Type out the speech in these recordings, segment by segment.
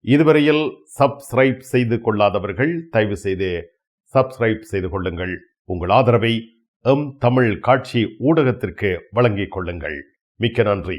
இதுவரையில் சப்ஸ்கிரைப் செய்து கொள்ளாதவர்கள் தயவு செய்து சப்ஸ்கிரைப் செய்து கொள்ளுங்கள். உங்கள் ஆதரவை எம் தமிழ் காட்சி ஊடகத்திற்கு வழங்கிக் கொள்ளுங்கள். மிக்க நன்றி.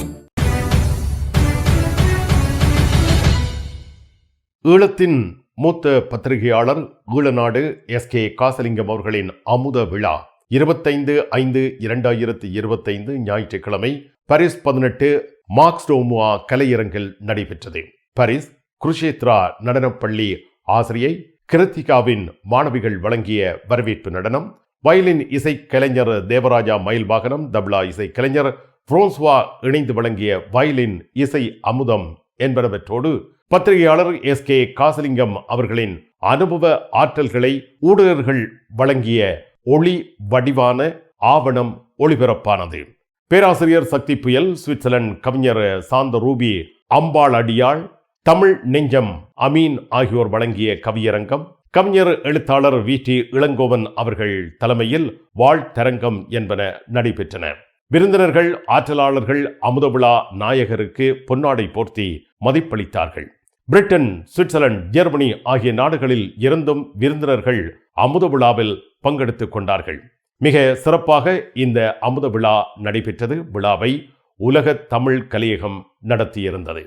ஈழத்தின் மூத்த பத்திரிகையாளர் ஈழநாடு எஸ். கே. காசலிங்கம் அவர்களின் அமுத விழா இருபத்தைந்து ஐந்து இரண்டாயிரத்தி இருபத்தைந்து ஞாயிற்றுக்கிழமை பரிஸ் பதினெட்டு மார்க்ஸ் டோமுவா கலையரங்கில் நடைபெற்றது. பரிஸ் குருஷேத்ரா நடனப்பள்ளி ஆசிரியை கிருத்திகாவின் மாணவிகள் வழங்கிய வரவேற்பு நடனம் வயலின் இசை கலைஞர் தேவராஜா மயில் வாகனம் தப்லா இசை கலைஞர் புரோன்ஸ்வா இணைந்து வழங்கிய வயலின் இசை அமுதம் என்பனவற்றோடு பத்திரிகையாளர் எஸ் கே காசலிங்கம் அவர்களின் அனுபவ ஆற்றல்களை ஊடகர்கள் வழங்கிய ஒளி வடிவான ஆவணம் ஒளிபரப்பானது. பேராசிரியர் சக்தி புயல் சுவிட்சர்லாந்து கவிஞர் சாந்த ரூபி அம்பாள் அடியாள் தமிழ் நெஞ்சம் அமீன் ஆகியோர் வழங்கிய கவியரங்கம் கவிஞர் எழுத்தாளர் வி. டி. இளங்கோவன் அவர்கள் தலைமையில் வாழ்த்தரங்கம் என்பன நடைபெற்றன. விருந்தினர்கள் ஆற்றலாளர்கள் அமுதவிழா நாயகருக்கு பொன்னாடை போர்த்தி மதிப்பளித்தார்கள். பிரிட்டன் சுவிட்சர்லாந்து ஜெர்மனி ஆகிய நாடுகளில் இருந்தும் விருந்தினர்கள் அமுத விழாவில் பங்கெடுத்துக் கொண்டார்கள். மிக சிறப்பாக இந்த அமுத விழா நடைபெற்றது. விழாவை உலக தமிழ் கலையகம் நடத்தியிருந்தது.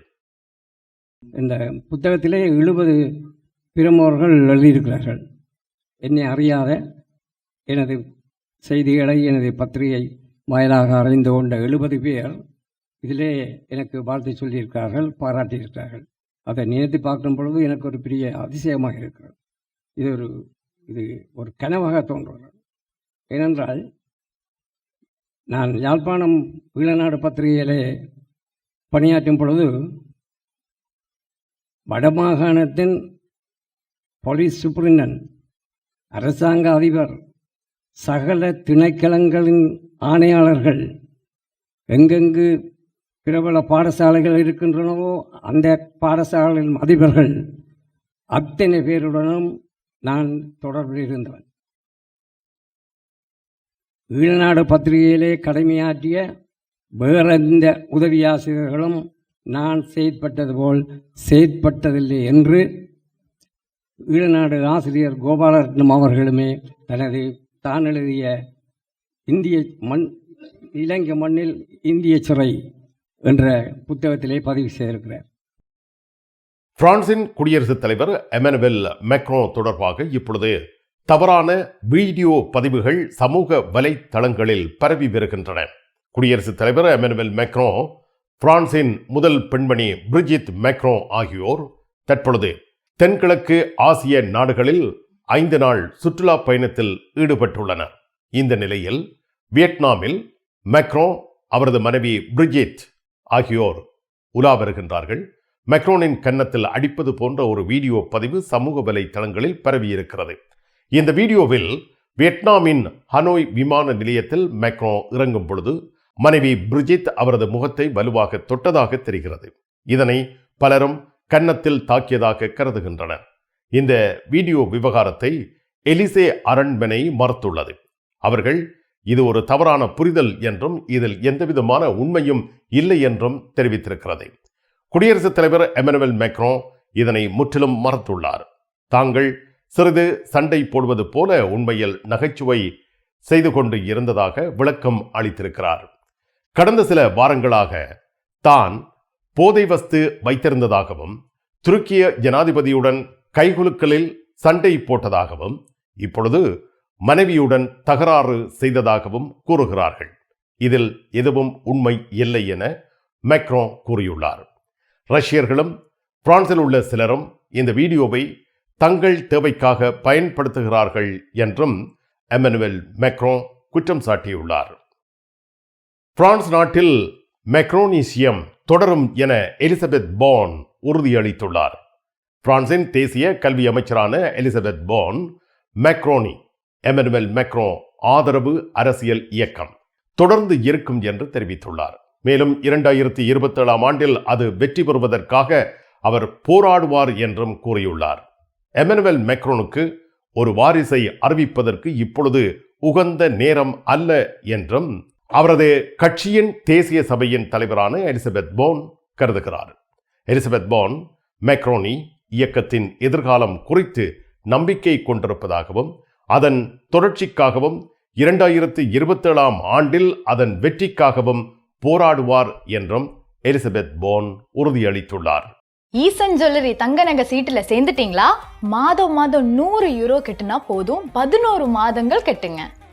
இந்த புத்தகத்திலே எழுபது பிரமுகர்கள் எழுதியிருக்கிறார்கள். என்னை அறியாத எனது செய்திகளை எனது பத்திரிகை வாயிலாக அறிந்து கொண்ட எழுபது பேர் இதிலே எனக்கு வாழ்த்து சொல்லியிருக்கிறார்கள் பாராட்டியிருக்கிறார்கள். அதை நினைத்து பார்க்கும் பொழுது எனக்கு ஒரு பெரிய அதிசயமாக இருக்கிறது. இது ஒரு இது ஒரு கனவாக தோன்றுகிறது. ஏனென்றால் நான் யாழ்ப்பாணம் ஈழநாடு பத்திரிகையிலே பணியாற்றும் பொழுது வடமாகாணத்தின் போலீஸ் சூப்பரிண்டன் அரசாங்க அதிபர் சகல திணைக்களங்களின் ஆணையாளர்கள் எங்கெங்கு பிரபல பாடசாலைகள் இருக்கின்றனவோ அந்த பாடசாலையின் அதிபர்கள் அத்தனை பேருடனும் நான் தொடர்பில் இருந்தவன். ஈழநாடு பத்திரிகையிலே கடமையாற்றிய வேறெந்த உதவியாசிரியர்களும் உதவி ஆசிரியர்களும் நான் செயற்பட்டது போல் செயற்பட்டதில்லை என்று ஈழநாடு ஆசிரியர் கோபாலரத்னம் அவர்களுமே தனது தான் எழுதிய இந்திய மண் இலங்கை மண்ணில் இந்திய சிறை என்ற புத்தகத்திலே பதிவு செய்திருக்கிறார். பிரான்சின் குடியரசுத் தலைவர் எமனுவெல் மெக்ரோ தொடர்பாக இப்பொழுது தவறான வீடியோ பதிவுகள் சமூக வலைத்தளங்களில் பரவி வருகின்றன. குடியரசுத் தலைவர் எமனுவல் மெக்ரோ பிரான்சின் முதல் பெண்மணி பிரிஜித் மெக்ரோ ஆகியோர் தற்பொழுது தென்கிழக்கு ஆசிய நாடுகளில் ஐந்து நாள் சுற்றுலா பயணத்தில் ஈடுபட்டுள்ளனர். இந்த நிலையில் வியட்நாமில் மெக்ரோ அவரது மனைவி பிரிஜித் ஆகியோர் உலா வருகின்றார்கள். மெக்ரோனின் கன்னத்தில் அடிப்பது போன்ற ஒரு வீடியோ பதிவு சமூக வலைத்தளங்களில் பரவியிருக்கிறது. இந்த வீடியோவில் வியட்நாமின் ஹனோய் விமான நிலையத்தில் மெக்ரோ இறங்கும் பொழுது மனைவி பிரிஜித் அவரது முகத்தை வலுவாக தொட்டதாக தெரிகிறது. இதனை பலரும் கன்னத்தில் தாக்கியதாக கருதுகின்றனர். இந்த வீடியோ விவகாரத்தை எலிசே அரண்மனை மறுத்துள்ளது. அவர்கள் இது ஒரு தவறான புரிதல் என்றும் இதில் எந்தவிதமான உண்மையும் இல்லை என்றும் தெரிவித்திருக்கிறது. குடியரசுத் தலைவர் எமனுவல் மேக்ரோ இதனை முற்றிலும் மறுத்துள்ளார் தாங்கள் சிறிது சண்டை போடுவது போல உண்மையில் நகைச்சுவை செய்து கொண்டு இருந்ததாக விளக்கம் அளித்திருக்கிறார். கடந்த சில வாரங்களாக தான் போதை வஸ்து வைத்திருந்ததாகவும் துருக்கிய ஜனாதிபதியுடன் கைகுலுக்களில் சண்டை போட்டதாகவும் இப்பொழுது மனைவியுடன் தகராறு செய்ததாகவும் கூறுகிறார்கள். இதில் எதுவும் உண்மை இல்லை என மேக்ரோ கூறியுள்ளார். ரஷ்யர்களும் பிரான்சில் உள்ள சிலரும் இந்த வீடியோவை தங்கள் தேவைக்காக பயன்படுத்துகிறார்கள் என்றும் எமனுவல் மேக்ரோ குற்றம் சாட்டியுள்ளார். பிரான்ஸ் நாட்டில் மெக்ரோனீசியம் தொடரும் என எலிசபெத் போன் உறுதியளித்துள்ளார். பிரான்சின் தேசிய கல்வி அமைச்சரான எலிசபெத் போன் மெக்ரோனி எமனுவல் மெக்ரோ ஆதரவு அரசியல் இயக்கம். தொடர்ந்து இருக்கும் என்று தெரிவித்துள்ளார். மேலும் இரண்டாயிரத்தி இருபத்தி ஏழாம் ஆண்டில் அது வெற்றி பெறுவதற்காக அவர் போராடுவார் என்றும் கூறியுள்ளார். எமனுவல் மெக்ரோனுக்கு ஒரு வாரிசை அறிவிப்பதற்கு இப்பொழுது உகந்த நேரம் அல்ல என்றும் அவரது கட்சியின் தேசிய சபையின் தலைவரான எலிசபெத் போன் கருதுகிறார். எலிசபெத் போன் மெக்ரோனி இயக்கத்தின் எதிர்காலம் குறித்து நம்பிக்கை கொண்டிருப்பதாகவும் அதன் தொடர்ச்சிக்காகவும் இரண்டாயிரத்து இருபத்தேழாம் ஆண்டில் அதன் வெற்றிக்காகவும் போராடுவார் என்றும் எலிசபெத் போன் உறுதியளித்துள்ளார். ஈசன் ஜுவல்லரி தங்க நகை சீட்டுல சேர்ந்துட்டீங்களா? மாதம் மாதம் நூறு யூரோ கட்டுனா போதும் பதினோரு மாதங்கள் கெட்டுங்க.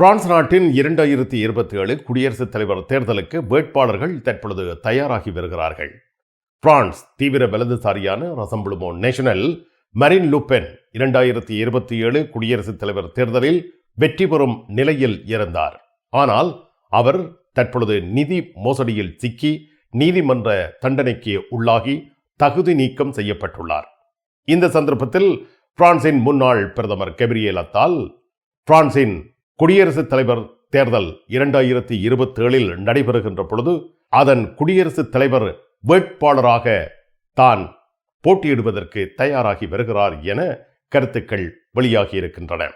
பிரான்ஸ் நாட்டின் இரண்டாயிரத்தி இருபத்தி ஏழு குடியரசுத் தலைவர் தேர்தலுக்கு வேட்பாளர்கள் தற்பொழுது தயாராகி வருகிறார்கள். பிரான்ஸ் தீவிர வலதுசாரியான ரசம்புளுமோ நேஷனல் மரின் லுப்பென் இரண்டாயிரத்தி இருபத்தி ஏழு குடியரசுத் தலைவர் தேர்தலில் வெற்றி பெறும் நிலையில் இருந்தார். ஆனால் அவர் தற்பொழுது நிதி மோசடியில் சிக்கி நீதிமன்ற தண்டனைக்கு உள்ளாகி தகுதி நீக்கம் செய்யப்பட்டுள்ளார். இந்த சந்தர்ப்பத்தில் பிரான்சின் முன்னாள் பிரதமர் கெப்ரியல் அத்தால் பிரான்சின் குடியரசுத் தலைவர் தேர்தல் இரண்டாயிரத்தி இருபத்தேழில் நடைபெறுகின்ற பொழுது அதன் குடியரசுத் தலைவர் வேட்பாளராக தான் போட்டியிடுவதற்கு தயாராகி வருகிறார் என கருத்துக்கள் வெளியாகி இருக்கின்றன.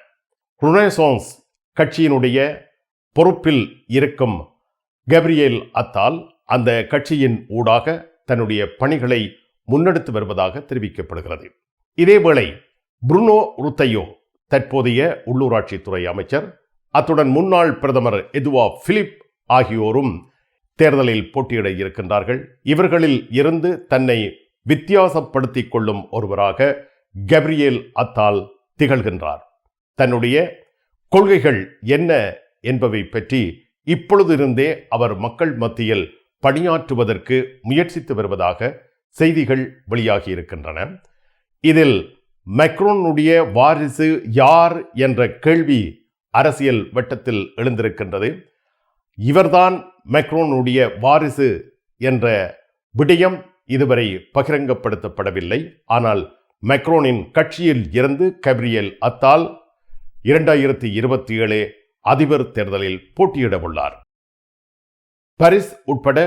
ருனேசோன்ஸ் கட்சியினுடைய பொறுப்பில் இருக்கும் கப்ரியேல் அத்தால் அந்த கட்சியின் ஊடாக தன்னுடைய பணிகளை முன்னெடுத்து வருவதாக தெரிவிக்கப்படுகிறது. இதேவேளை புருனோ ருத்தையோ தற்போதைய உள்ளூராட்சித்துறை அமைச்சர் அத்துடன் முன்னாள் பிரதமர் எதுவா பிலிப் ஆகியோரும் தேர்தலில் போட்டியிட இருக்கின்றார்கள். இவர்களில் இருந்து தன்னை வித்தியாசப்படுத்திக் கொள்ளும் ஒருவராக கப்ரியேல் அத்தால் திகழ்கின்றார். தன்னுடைய கொள்கைகள் என்ன என்பவை பற்றி இப்பொழுதிருந்தே அவர் மக்கள் மத்தியில் பணியாற்றுவதற்கு முயற்சித்து வருவதாக செய்திகள் வெளியாகி இருக்கின்றன. இதில் மெக்ரோனுடைய வாரிசு யார் என்ற கேள்வி அரசியல் வட்டத்தில் எழுந்திருக்கின்றது. இவர்தான் மெக்ரோனுடைய வாரிசு என்ற விடயம் இதுவரை பகிரங்கப்படுத்தப்படவில்லை. ஆனால் மெக்ரோனின் கட்சியில் இருந்து கப்ரியல் அத்தால் இரண்டாயிரத்தி இருபத்தி ஏழு அதிபர் தேர்தலில் போட்டியிட உள்ளார். பாரிஸ் உட்பட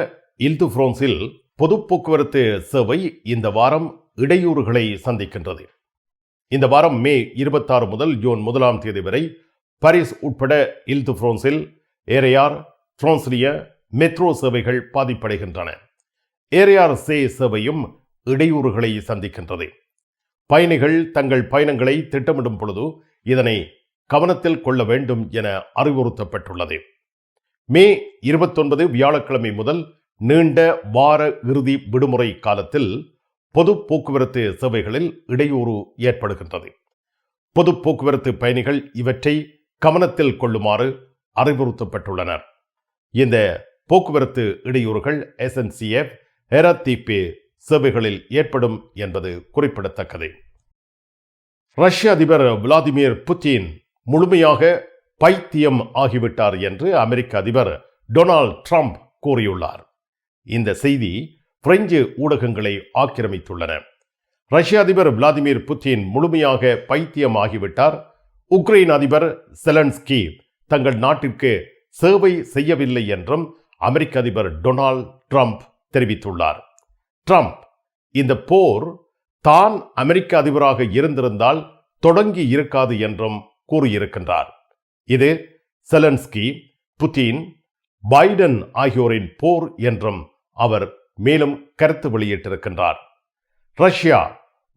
இல்து பிரான்சில் பொது போக்குவரத்து சேவை இந்த வாரம் இடையூறுகளை சந்திக்கின்றது. இந்த வாரம் மே இருபத்தாறு முதல் ஜூன் முதலாம் தேதி வரை பாரிஸ் உட்பட இல்து பிரான்சில் ஏரையார் பிரான்ஸ்லிய மெட்ரோ சேவைகள் பாதிப்படைகின்றன. ஏரையார் சே சேவையும் இடையூறுகளை சந்திக்கின்றது. பயணிகள் தங்கள் பயணங்களை திட்டமிடும் பொழுது இதனை கவனத்தில் கொள்ள வேண்டும் என அறிவுறுத்தப்பட்டுள்ளது. மே இருபத்தொன்பது வியாழக்கிழமை முதல் நீண்ட வார இறுதி விடுமுறை காலத்தில் பொது போக்குவரத்து சேவைகளில் இடையூறு ஏற்படுகின்றது. பொது போக்குவரத்து பயணிகள் இவற்றை கவனத்தில் கொள்ளுமாறு அறிவுறுத்தப்பட்டுள்ளனர். இந்த போக்குவரத்து இடையூறுகள் எஸ்என்சிஎஃப் ஹெராத்தீபே சேவைகளில் ஏற்படும் என்பது குறிப்பிடத்தக்கது. ரஷ்ய அதிபர் விளாடிமிர் புட்டின் முழுமையாக பைத்தியம் ஆகிவிட்டார் என்று அமெரிக்க அதிபர் டொனால்ட் ட்ரம்ப் கூறியுள்ளார். இந்த செய்தி பிரெஞ்சு ஊடகங்களை ஆக்கிரமித்துள்ளன. ரஷ்ய அதிபர் விளாடிமிர் புட்டின் முழுமையாக பைத்தியம் ஆகிவிட்டார் உக்ரைன் அதிபர் செலன்ஸ்கி தங்கள் நாட்டிற்கு சேவை செய்யவில்லை என்றும் அமெரிக்க அதிபர் டொனால்ட் ட்ரம்ப் தெரிவித்துள்ளார். ட்ரம்ப் இந்த போர் தான் அமெரிக்க அதிபராக இருந்திருந்தால் தொடங்கி இருக்காது என்றும் கூறியிருக்கின்றார். இது செலன்ஸ்கி புட்டின் பைடன் ஆகியோரின் போர் என்றும் அவர் மேலும் கருத்து வெளியிட்டிருக்கின்றார். ரஷ்யா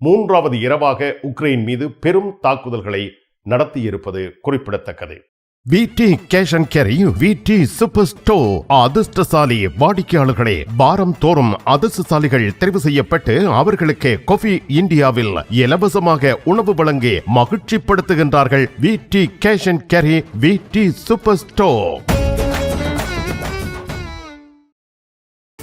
மூன்றாவது இரவாக உக்ரைன் மீது பெரும் தாக்குதல்களை நடத்தியிருப்பது குறிப்பிடத்தக்கது. VT cash and carry VT super store அதிர்ஷ்டசாலி வாடிக்கையாளர்களே வாரம் தோறும் அதிர்ஷ்டசாலிகள் தெரிவு செய்யப்பட்டு அவர்களுக்கு கொஃபி இந்தியாவில் இலவசமாக உணவு வழங்கி மகிழ்ச்சிப்படுத்துகின்றார்கள் VT cash and carry VT super store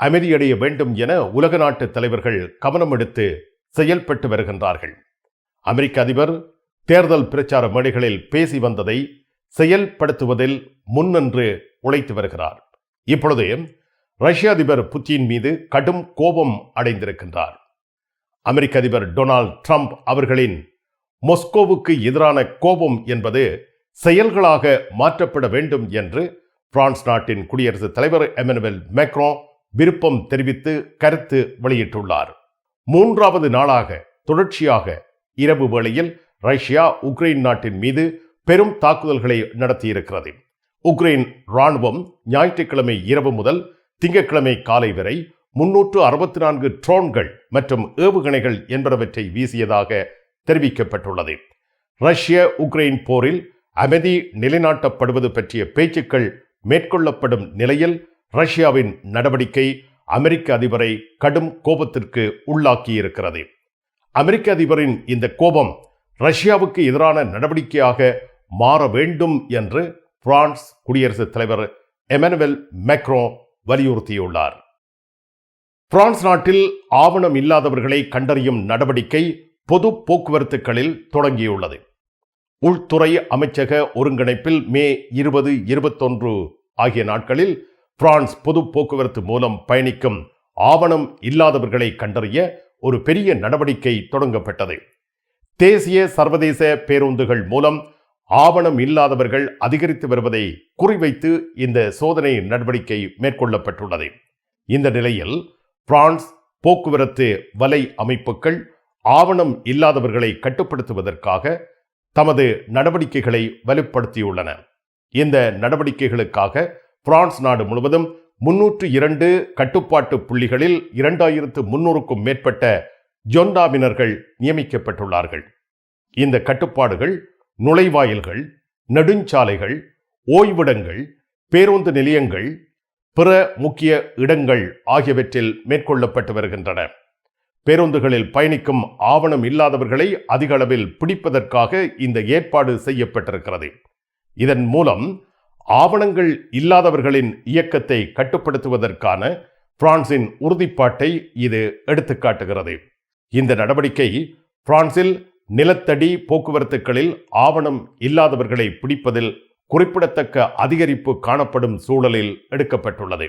அமைதியடைய வேண்டும் என உலக நாட்டு தலைவர்கள் கவனம் எடுத்து செயல்பட்டு வருகின்றார்கள். அமெரிக்க அதிபர் தேர்தல் பிரச்சார மேடைகளில் பேசி வந்ததை செயல்படுத்துவதில் முன்னின்று உழைத்து வருகிறார். இப்பொழுது ரஷ்ய அதிபர் புத்தின் மீது கடும் கோபம் அடைந்திருக்கின்றார். அமெரிக்க அதிபர் டொனால்ட் ட்ரம்ப் அவர்களின் மொஸ்கோவுக்கு எதிரான கோபம் என்பது செயல்களாக மாற்றப்பட வேண்டும் என்று பிரான்ஸ் நாட்டின் குடியரசுத் தலைவர் எமனுவல் மேக்ரோ விருப்பம் தெரிவித்து கருத்து வெளியிட்டுள்ளார். மூன்றாவது நாளாக தொடர்ச்சியாக இரவு வேளையில் ரஷ்யா உக்ரைன் நாட்டின் மீது பெரும் தாக்குதல்களை நடத்தியிருக்கிறது. உக்ரைன் ராணுவம் ஞாயிற்றுக்கிழமை இரவு முதல் திங்கட்கிழமை காலை வரை முன்னூற்று அறுபத்தி நான்கு ட்ரோன்கள் மற்றும் ஏவுகணைகள் என்பனவற்றை வீசியதாக தெரிவிக்கப்பட்டுள்ளது. ரஷ்ய உக்ரைன் போரில் அமைதி நிலைநாட்டப்படுவது பற்றிய பேச்சுக்கள் மேற்கொள்ளப்படும் நிலையில் ரஷ்யாவின் நடவடிக்கை அமெரிக்க அதிபரை கடும் கோபத்திற்கு உள்ளாக்கியிருக்கிறது. அமெரிக்க அதிபரின் இந்த கோபம் ரஷ்யாவுக்கு எதிரான நடவடிக்கையாக மாற வேண்டும் என்று பிரான்ஸ் குடியரசுத் தலைவர் எமனுவல் மேக்ரோ வலியுறுத்தியுள்ளார். பிரான்ஸ் நாட்டில் ஆவணம் இல்லாதவர்களை கண்டறியும் நடவடிக்கை பொது போக்குவரத்துகளில் தொடங்கியுள்ளது. உள்துறை அமைச்சக ஒருங்கிணைப்பில் மே இருபது இருபத்தொன்று ஆகிய நாட்களில் பிரான்ஸ் பொது போக்குவரத்து மூலம் பயணிக்கும் ஆவணம் இல்லாதவர்களை கண்டறிய ஒரு பெரிய நடவடிக்கை தொடங்கப்பட்டது. தேசிய சர்வதேச பேருந்துகள் மூலம் ஆவணம் இல்லாதவர்கள் அதிகரித்து வருவதை குறிவைத்து இந்த சோதனை நடவடிக்கை மேற்கொள்ளப்பட்டுள்ளது. இந்த நிலையில் பிரான்ஸ் போக்குவரத்து வலை அமைப்புகள் ஆவணம் இல்லாதவர்களை கட்டுப்படுத்துவதற்காக தமது நடவடிக்கைகளை வலுப்படுத்தியுள்ளன. இந்த நடவடிக்கைகளுக்காக பிரான்ஸ் நாடு முழுவதும் முன்னூற்று இரண்டு கட்டுப்பாட்டு புள்ளிகளில் இரண்டாயிரத்து முன்னூறுக்கும் மேற்பட்ட ஜொண்டாவினர்கள் நியமிக்கப்பட்டுள்ளார்கள். இந்த கட்டுப்பாடுகள் நுழைவாயில்கள் நெடுஞ்சாலைகள் ஓய்விடங்கள் பேருந்து நிலையங்கள் பிற முக்கிய இடங்கள் ஆகியவற்றில் மேற்கொள்ளப்பட்டு வருகின்றன. பேருந்துகளில் பயணிக்கும் ஆவணம் இல்லாதவர்களை அதிக அளவில் பிடிப்பதற்காக இந்த ஏற்பாடு செய்யப்பட்டிருக்கிறது. இதன் மூலம் ஆவணங்கள் இல்லாதவர்களின் இயக்கத்தை கட்டுப்படுத்துவதற்கான பிரான்சின் உறுதிப்பாட்டை இது எடுத்துக்காட்டுகிறது. இந்த நடவடிக்கை பிரான்சில் நிலத்தடி போக்குவரத்துகளில் ஆவணம் இல்லாதவர்களை பிடிப்பதில் குறிப்பிடத்தக்க அதிகரிப்பு காணப்படும் சூழலில் எடுக்கப்பட்டுள்ளது.